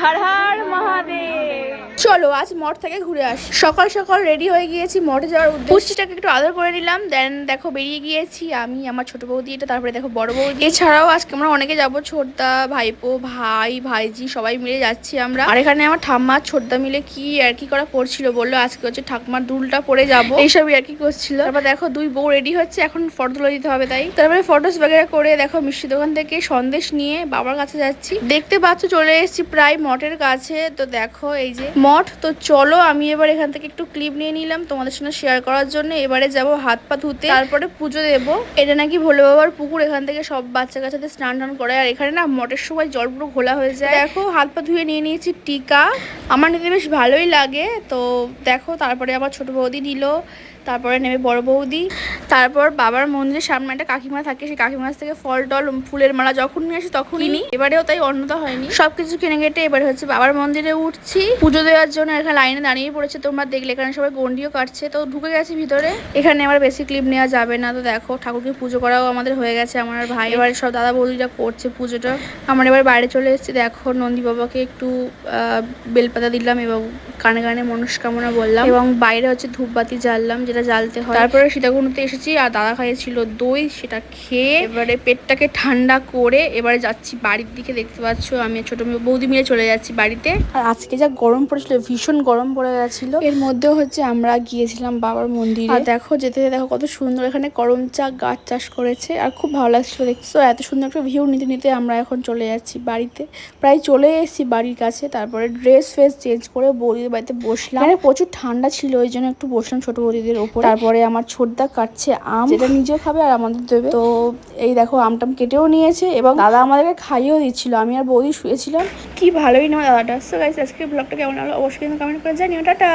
হর হর মহাদেব। চলো আজ মঠ থেকে ঘুরে আসি। সকাল সকাল রেডি হয়ে গিয়েছি মঠে যাওয়ার উদ্দেশ্যে। পুষ্টিটাকে একটু আদর করে নিলাম দেন দেখো বেরিয়ে গিয়েছি আমি আমার ছোট বৌদি এটা তারপরে দেখো বড় বৌদি। এছাড়াও আজকে আমরা অনেকে যাব ছোটদা ভাইপো ভাই ভাইজি সবাই মিলে যাচ্ছি আমরা। আর এখানে আমার ঠাম্মা ছোটদা মিলে কি আর কি করা করছিল বলল আজকে হচ্ছে ঠাকুমার দুলটা পরে যাব। এইসবই আর কি করছিল। তারপর দেখো দুই বউ রেডি হচ্ছে এখন ফটো তুলে দিতে হবে তাই। তারপরে ফটোস বাগেরা করে দেখো মিষ্টি দোকান থেকে সন্দেশ নিয়ে বাবার কাছে যাচ্ছি। দেখতে পাচ্ছ চলে এসেছি প্রায় মঠের কাছে তো দেখো এই যে মঠ। তো চলো আমি এবার এখান থেকে একটু ক্লিপ নিয়ে নিলাম তোমাদের সঙ্গে শেয়ার করার জন্য। এবারে যাব হাত পা ধুতে। তারপরে পুজো দেব। এটা নাকি ভোলে বাবার পুকুর এখান থেকে সব বাচ্চা কাচ্চাদের স্নান টান করে আর এখানে না মঠের সময় জল পুরো ঘোলা হয়ে যায়। দেখো হাত পা ধুয়ে নিয়ে নিয়েছি টিকা। আমার নিতে বেশ ভালোই লাগে। তো দেখো তারপরে আবার ছোট বৌদি নিল। তারপরে নেবে বড় বৌদি। তারপর বাবার মন্দিরের সামনে একটা কাকিমা থাকে। সেই কাকিমার থেকে ফল টল ফুলের মালা যখন নিয়ে আসি তখনই নিই। এবারেও তাই অন্যতা হয়নি। সবকিছু কিনে কেটে এবারে হচ্ছে বাবার মন্দিরে উঠছি। পুজো দেওয়ার জন্য এখানে লাইনে দাঁড়িয়ে পড়েছে, তোমরা দেখলে। এখানে সবাই গন্ডিও কাটছে। তো ঢুকে গেছি ভিতরে। এখানে আবার বেশি ক্লিপ নেওয়া যাবে না। তো দেখো, ঠাকুরকে পুজো করাও আমাদের হয়ে গেছে, আমার ভাই। এবার সব দাদা বৌদিরা করছে পুজোটা। আমার এবার বাইরে চলে এসেছি। দেখো, নন্দী বাবাকে একটু বেলপাতা দিলাম এবং কানে কানে মনস্কামনা বললাম। এবং বাইরে হচ্ছে ধূপবাতি জ্বাললাম, যেটা জ্বালতে হয়। তারপরে সীতাকুণ্ডতে এসেছি আর দাদা খাইয়েছিল দই, সেটা খেয়ে এবারে পেটটাকে ঠান্ডা করে এবারে যাচ্ছি বাড়ির দিকে। দেখতে পাচ্ছ, আমি ছোট বৌদি মিলে চলে যাচ্ছি বাড়িতে। আর আজকে যা গরম পড়েছিল ভীষণ গরম পড়ে গেছিল। এর মধ্যেও হচ্ছে আমরা গিয়েছিলাম বাবার মন্দিরে। আর দেখো যেতে যেতে দেখো কত সুন্দর এখানে করম চা গাছ চাষ করেছে আর খুব ভালো লাগছিল দেখছ এত সুন্দর একটা ভিউ নিতে নিতে আমরা এখন চলে যাচ্ছি বাড়িতে। প্রায় চলে এসেছি বাড়ির কাছে তারপরে ড্রেস ফ্রেস চেঞ্জ করে বৌদিদের বাড়িতে বসলাম। মানে প্রচুর ঠান্ডা ছিল ওই জন্য একটু বসলাম ছোট বৌদিদের ওপর। তারপরে আমার ছোটদা কাটছে আম। যেটা নিজেও খাবে আর আমাদের দেবে। তো এই দেখো আমটাম কেটেও নিয়েছে এবং দাদা আমাদেরকে খাইয়েও দিচ্ছিল। আমি আর বৌদি শুয়েছিলাম। কি ভালোই নয় দাদাটা। সো গাইস আজকে ব্লগটা কেমন হলো অবশ্যই কিন্তু কমেন্ট করে জানিও। টাটা!